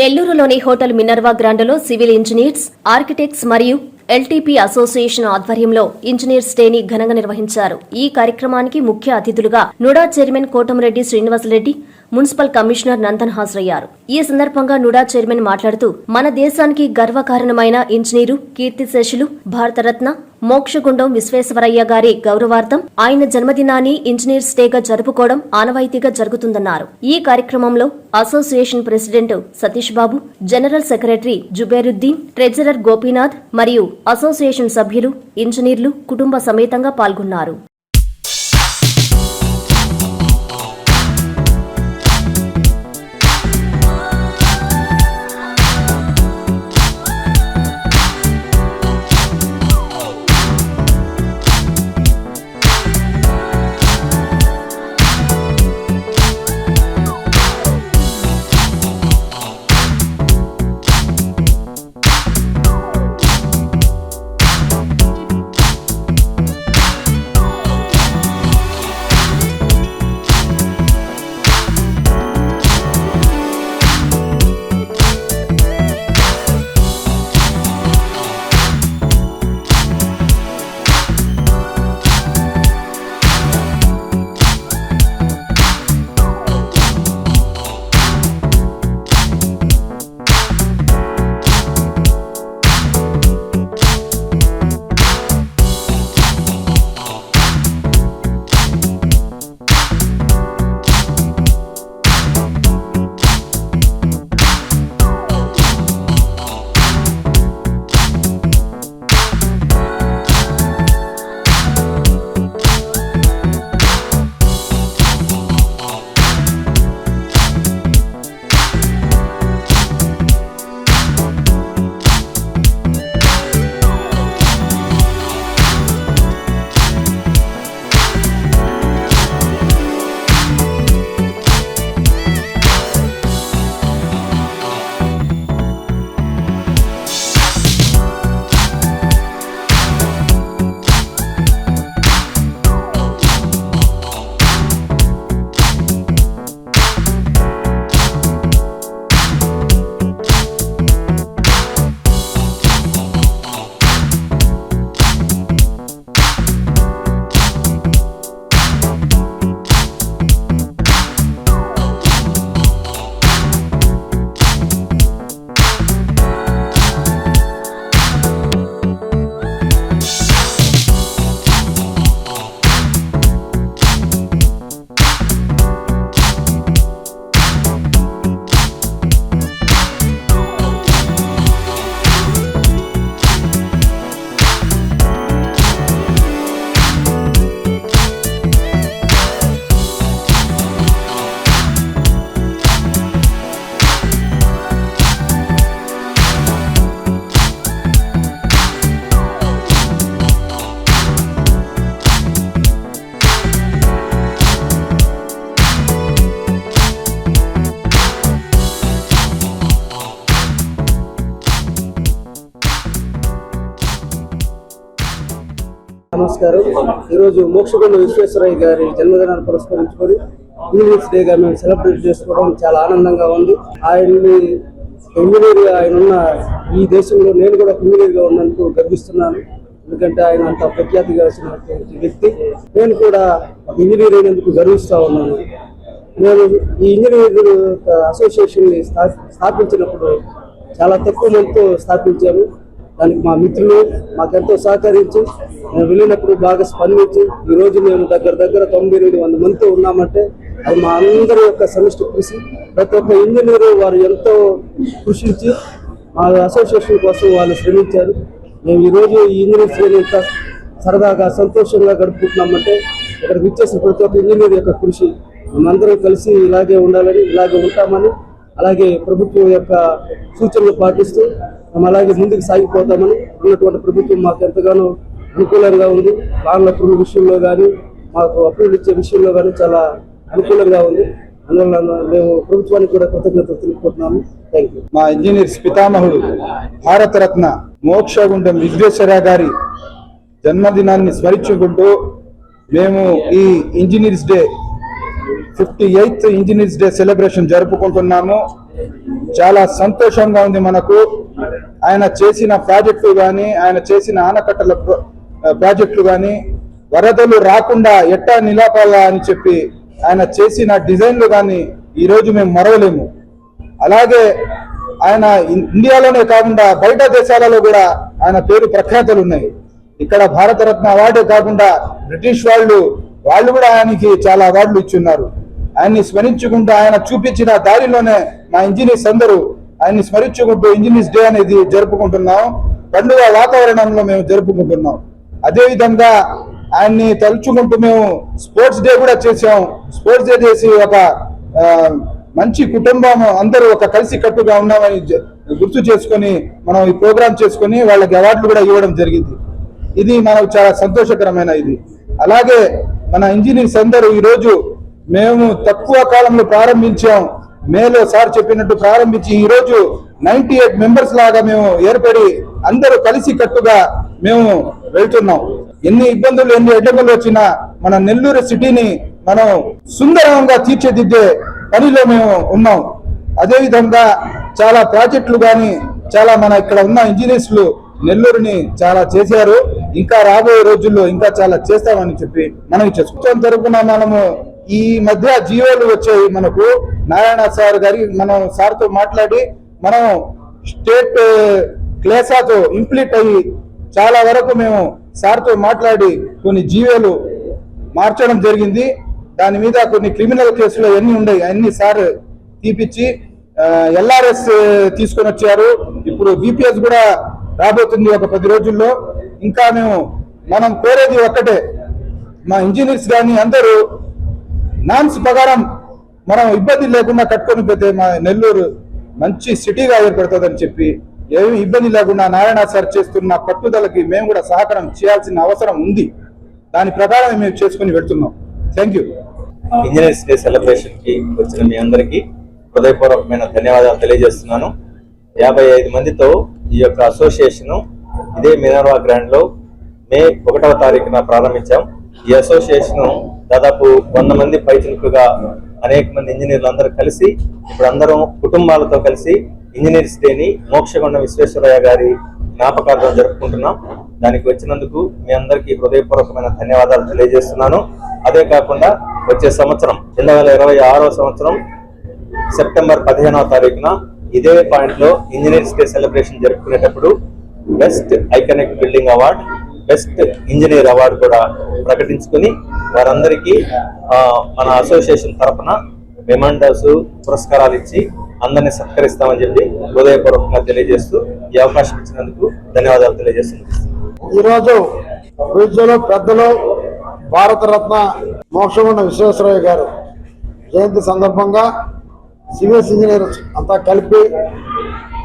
నెల్లూరులోని hotel Minerva గ్రాండ్లో civil engineers architects మరియు ఎల్టీపీ అసోసియేషన్ ఆధ్వర్యంలో ఇంజనీర్స్ డేని ఘనంగా నిర్వహించారు. ఈ కార్యక్రమానికి ముఖ్య అతిథులుగా NUDA chairman Kotamreddy Srinivasareddy municipal commissioner Nandan హాజరయ్యారు. ఈ సందర్భంగా నుడా చైర్మన్ మాట్లాడుతూ మన దేశానికి గర్వకారణమైన ఇంజనీరు కీర్తిశేషులు భారతరత్న మోక్షగుండం విశ్వేశ్వరయ్య గారి గౌరవార్థం ఆయన జన్మదినాన్ని ఇంజనీర్స్ డేగా జరుపుకోవడం ఆనవాయితీగా జరుగుతుందన్నారు. ఈ కార్యక్రమంలో association president Satish Babu general secretary Zubeeruddin treasurer Gopinath మరియు అసోసియేషన్ సభ్యులు ఇంజనీర్లు కుటుంబ సమేతంగా పాల్గొన్నారు. నమస్కారం. ఈరోజు మోక్షగుండ విశ్వేశ్వరయ్య గారి జన్మదినాన్ని పురస్కరించుకొని ఇంజనీర్స్ డేగా మేము సెలబ్రేట్ చేసుకోవడం చాలా ఆనందంగా ఉంది. ఆయన్ని ఇంజనీర్ ఆయన ఉన్న ఈ దేశంలో నేను కూడా ఒక ఇంజనీర్గా ఉన్నందుకు గర్విస్తున్నాను. ఎందుకంటే ఆయన అంత ప్రఖ్యాతి ప్రఖ్యాతిగాల్సినటువంటి వ్యక్తి. నేను కూడా ఒక ఇంజనీర్ అయినందుకు గర్విస్తూ ఉన్నాను. నేను ఈ ఇంజనీర్ అసోసియేషన్ని స్థాపించినప్పుడు చాలా తక్కువ మందితో స్థాపించాము దానికి మా మిత్రులు మాకెంతో సహకరించి మేము వెళ్ళినప్పుడు బాగా స్పందించి ఈ రోజు మేము దగ్గర దగ్గర తొంభై ఎనిమిది వంద మందితో ఉన్నామంటే అది మా అందరి యొక్క సమిష్టి కృషి. ప్రతి ఒక్క ఇంజనీరు వారు ఎంతో కృషించి మా అసోసియేషన్ కోసం వాళ్ళు శ్రమించారు. మేము ఈరోజు ఈ ఇంజనీర్స్ ఇంత సరదాగా సంతోషంగా గడుపుకుంటున్నామంటే ఇక్కడికి ఇచ్చేసిన ప్రతి ఒక్క ఇంజనీర్ యొక్క కృషి మేమందరం కలిసి ఇలాగే ఉండాలని ఇలాగే ఉంటామని అలాగే ప్రభుత్వం యొక్క సూచనలు పాటిస్తూ అలాగే ముందుకు సాగిపోతామని ఉన్నటువంటి ప్రభుత్వం మాకు ఎంతగానో అనుకూలంగా ఉంది. ప్లాన్ల అప్రూవల్ విషయంలో కానీ మాకు అప్రూవల్ ఇచ్చే విషయంలో కానీ చాలా అనుకూలంగా ఉంది. అందువల్ల మేము ప్రభుత్వానికి కూడా కృతజ్ఞతలు తెలుపుకుంటున్నాము. థ్యాంక్ యూ మా ఇంజనీర్స్ పితామహుడు భారతరత్న మోక్షగుండం విశ్వేశ్వర గారి జన్మదినాన్ని స్మరించుకుంటూ మేము ఈ engineers day fifty eighth engineers day celebration జరుపుకుంటున్నాము. చాలా సంతోషంగా ఉంది మనకు. ఆయన చేసిన ప్రాజెక్టులు కానీ ఆయన చేసిన ఆనకట్టల ప్రాజెక్టులు కానీ వరదలు రాకుండా ఎట్టా నిలాపాలా అని చెప్పి ఆయన చేసిన డిజైన్లు కానీ ఈరోజు మేము మరవలేము. అలాగే ఆయన ఇండియాలోనే కాకుండా బయట దేశాలలో కూడా ఆయన పేరు ప్రఖ్యాతలు ఉన్నాయి. ఇక్కడ భారతరత్న అవార్డే కాకుండా బ్రిటిష్ వాళ్ళు వాళ్ళు కూడా ఆయనకి చాలా అవార్డులు ఇచ్చున్నారు. ఆయన్ని స్మరించుకుంటూ ఆయన చూపించిన దారిలోనే మా ఇంజనీర్స్ అందరూ ఆయన్ని స్మరించుకుంటూ ఇంజనీర్స్ డే అనేది జరుపుకుంటున్నాం. పండుగ వాతావరణంలో మేము జరుపుకుంటున్నాం. అదేవిధంగా ఆయన్ని తలుచుకుంటూ మేము స్పోర్ట్స్ డే కూడా చేసాం స్పోర్ట్స్ డే చేసి ఒక మంచి కుటుంబం అందరూ ఒక కలిసి కట్టుగా ఉన్నామని గుర్తు చేసుకొని మనం ఈ ప్రోగ్రాం చేసుకొని వాళ్ళకి అవార్డులు కూడా ఇవ్వడం జరిగింది. ఇది మనకు చాలా సంతోషకరమైన ఇది. అలాగే మన ఇంజనీర్స్ అందరూ ఈరోజు మేము తక్కువ కాలంలో ప్రారంభించాం. మేలో సార్ చెప్పినట్టు ప్రారంభించి ఈ రోజు నైన్టీ ఎయిట్ మెంబర్స్ లాగా మేము ఏర్పడి అందరూ కలిసి కట్టుగా మేము వెళ్తున్నాం. ఎన్ని ఇబ్బందులు ఎన్ని అడ్డంకులు వచ్చినా మన నెల్లూరు సిటీని మనం సుందరంగా తీర్చిదిద్దే పనిలో మేము ఉన్నాం. అదేవిధంగా చాలా ప్రాజెక్టులు కానీ చాలా మన ఇక్కడ ఉన్న ఇంజనీర్స్లు నెల్లూరుని చాలా చేశారు. ఇంకా రాబోయే రోజుల్లో ఇంకా చాలా చేస్తామని చెప్పి మనం చేసుకుంటాం. తరపున మనము ఈ మధ్య జియోలు వచ్చాయి మనకు. నారాయణ సార్ గారి మనం సార్తో మాట్లాడి మనం స్టేట్ క్లేసాతో ఇంప్లీట్ అయ్యి చాలా వరకు మేము సార్తో మాట్లాడి కొన్ని జీవోలు మార్చడం జరిగింది. దాని మీద కొన్ని క్రిమినల్ కేసులు ఎన్ని ఉన్నాయి అన్ని సార్ తీపిచ్చి ఎల్ఆర్ఎస్ తీసుకొని వచ్చారు. ఇప్పుడు బీపీఎస్ కూడా రాబోతుంది ఒక పది రోజుల్లో. ఇంకా మేము మనం కోరేది ఒక్కటే మా ఇంజనీర్స్ కానీ అందరూ నామ్స్ ప్రకారం మనం ఇబ్బంది లేకుండా కట్టుకొని పోతే మా నెల్లూరు మంచి సిటీగా ఏర్పడుతుందని చెప్పి ఏమి ఇబ్బంది లేకుండా నారాయణ సార్ చేస్తున్న పట్టుదలకి మేము కూడా సహకారం చేయాల్సిన అవసరం ఉంది. దాని ప్రకారం మేము చేసుకుని పెడుతున్నాం థ్యాంక్ యూ ఇంజనీర్స్ డే సెలబ్రేషన్కి వచ్చిన మీ అందరికీ హృదయపూర్వకమైన ధన్యవాదాలు తెలియజేస్తున్నాను. యాభై ఐదు మందితో ఈ యొక్క అసోసియేషన్ ఇదే మినర్వా గ్రాండ్లో మే ఒకటవ తారీఖున ప్రారంభించాం. ఈ అసోసియేషన్ దాదాపు వంద మంది పైచులుకుగా అనేక మంది ఇంజనీర్లు అందరూ కలిసి ఇప్పుడు అందరం కుటుంబాలతో కలిసి ఇంజనీర్స్ డేని మోక్షగొండ విశ్వేశ్వరయ్య గారి జ్ఞాపకార్థం జరుపుకుంటున్నాం. దానికి వచ్చినందుకు మీ అందరికీ హృదయపూర్వకమైన ధన్యవాదాలు తెలియజేస్తున్నాను. అదే కాకుండా వచ్చే సంవత్సరం రెండు వేల ఇరవై ఆరో సంవత్సరం సెప్టెంబర్ పదిహేనవ తారీఖున ఇదే పాయింట్లో engineers day celebration జరుపుకునేటప్పుడు best iconic building award best engineer award కూడా ప్రకటించుకుని వారందరికీ మన అసోసియేషన్ తరఫున మెమండర్స్ పురస్కారాలు ఇచ్చి అందరినీ సత్కరిస్తామని చెప్పి హృదయపూర్వకంగా తెలియజేస్తూ ఈ అవకాశం ఇచ్చినందుకు ధన్యవాదాలు తెలియజేస్తున్నాను ఈరోజు పూజ్యులు పెద్దలు భారతరత్న మోక్షగుండ విశ్వేశ్వరయ్య గారు జయంతి సందర్భంగా సివిల్స్ ఇంజనీర్స్ అంతా కలిపి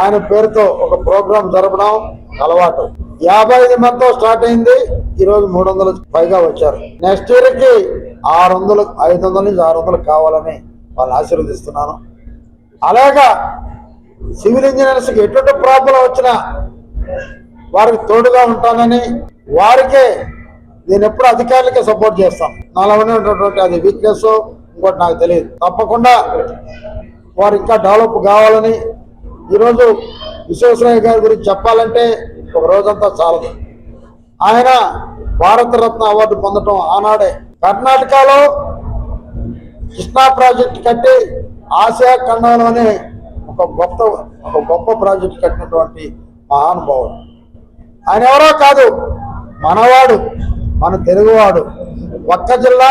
ఆయన పేరుతో ఒక ప్రోగ్రాం జరపడం అలవాటు. యాభై ఐదు మందితో స్టార్ట్ అయింది. ఈరోజు మూడు వందలు పైగా వచ్చారు. నెక్స్ట్ ఇయర్కి ఆరు వందలు ఐదు వందల నుంచి ఆరు వందలు కావాలని వాళ్ళు ఆశీర్వదిస్తున్నాను. అలాగా సివిల్ ఇంజనీర్స్కి ఎటువంటి ప్రాబ్లం వచ్చినా వారికి తోడుగా ఉంటానని వారికే నేను ఎప్పుడు అధికారులకే సపోర్ట్ చేస్తాను. నాలో ఉన్నటువంటి అది వీక్నెస్ ఇంకోటి నాకు తెలియదు. తప్పకుండా వారు ఇంకా డెవలప్ కావాలని ఈరోజు విశ్వేశ్వరయ్య గారి గురించి చెప్పాలంటే ఒక రోజంతా చాలదు. ఆయన భారతరత్న అవార్డు పొందటం ఆనాడే. కర్ణాటకలో కృష్ణా ప్రాజెక్ట్ కట్టి ఆసియా ఖండంలోనే ఒక గొప్ప ఒక గొప్ప ప్రాజెక్ట్ కట్టినటువంటి మహానుభావుడు. ఆయన ఎవరో కాదు మనవాడు మన తెలుగువాడు. ఒక్క జిల్లా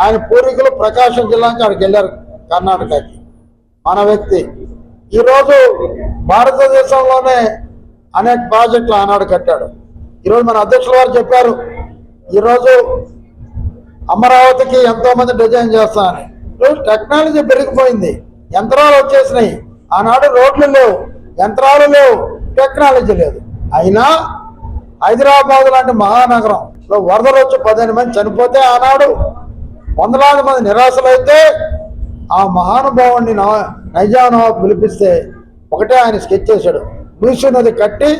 ఆయన పూర్వీకులు ప్రకాశం జిల్లా నుంచి అక్కడికి వెళ్ళారు కర్ణాటకకి. మన వ్యక్తి. ఈరోజు భారతదేశంలోనే అనేక ప్రాజెక్టులు ఆనాడు కట్టాడు. ఈరోజు మన అధ్యక్షుల వారు చెప్పారు ఈరోజు అమరావతికి ఎంతోమంది డిజైన్ చేస్తామని ఈరోజు టెక్నాలజీ పెరిగిపోయింది యంత్రాలు వచ్చేసినాయి. ఆనాడు రోడ్లు లేవు యంత్రాలు లేవు టెక్నాలజీ లేదు. అయినా హైదరాబాద్ లాంటి మహానగరంలో వరదలు వచ్చి పదిహేను మంది చనిపోతే ఆనాడు వందలాది మంది నిరాశలైతే ఆ మహానుభావుడిని నా- నైజాం పిలిపిస్తే ఒకటే ఆయన స్కెచ్ చేశాడు. మూసీ నది కట్టి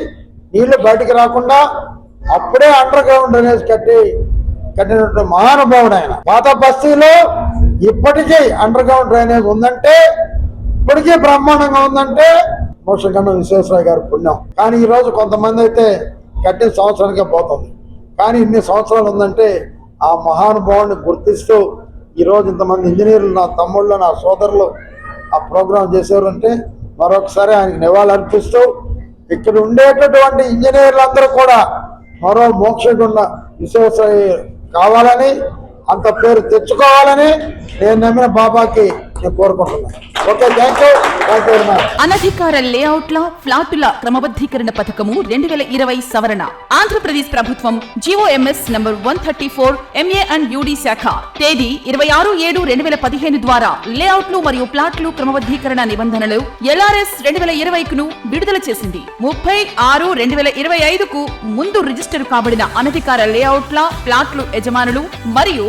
నీళ్ళు బయటికి రాకుండా అప్పుడే అండర్ గ్రౌండ్ డ్రైనేజ్ కట్టి కట్టినటువంటి మహానుభావుడు ఆయన. పాత బస్తీలో ఇప్పటికీ అండర్ గ్రౌండ్ డ్రైనేజ్ ఉందంటే ఇప్పటికీ బ్రహ్మాండంగా ఉందంటే మోషకన్న విశ్వేశ్వరరావు గారి పుణ్యం. కానీ ఈరోజు కొంతమంది అయితే కట్టిన సంవత్సరానికే పోతుంది. కానీ ఇన్ని సంవత్సరాలు ఉందంటే ఆ మహానుభావుని గుర్తిస్తూ ఈ రోజు ఇంతమంది ఇంజనీర్లు నా తమ్ముళ్ళు నా సోదరులు ఆ ప్రోగ్రాం చేశారు అంటే మరొకసారి ఆయనకి నివాళులు అర్పిస్తూ ఇక్కడ ఉండేటటువంటి ఇంజనీర్లందరూ కూడా మరో మోక్షకున్న విశ్వేశ్వరయ్య కావాలని అంత పేరు తెచ్చుకోవాలని నేను నమ్మిన బాబాకి నేను కోరుకుంటున్నాను. Okay thank you thank you అనధికార లేఅవుట్ల ఫ్లాటుల క్రమబద్ధీకరణ పథకము రెండు వేల ఇరవై సవరణ. ఆంధ్రప్రదేశ్ ప్రభుత్వం GOMS number one thirty four MA and UD శాఖ. తేదీ ఇరవై ఆరు ఏడు రెండు వేల పదిహేను ద్వారా లేఅవుట్లు మరియు ప్లాట్లు క్రమబద్ధీకరణ నిబంధనలు ఎల్ఆర్ఎస్ రెండు వేల ఇరవైకును విడుదల చేసింది. ముప్పై ఆరు రెండు వేల ఇరవై ఐదుకు ముందు రిజిస్టర్ కాబడిన అనధికార లేఅవుట్ల ప్లాట్లు యజమానులు మరియు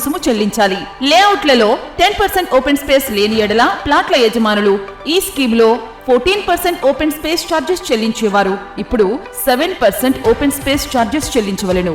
రుసుము చెల్లించాలి. లేఅవుట్లలో టెన్ పర్సెంట్ ఓపెన్ స్పేస్ లేని ఎడల ప్లాట్ల యజమానులు ఈ స్కీమ్లో fourteen percent open space charges చెల్లించేవారు. ఇప్పుడు seven percent open space charges చెల్లించవలెను.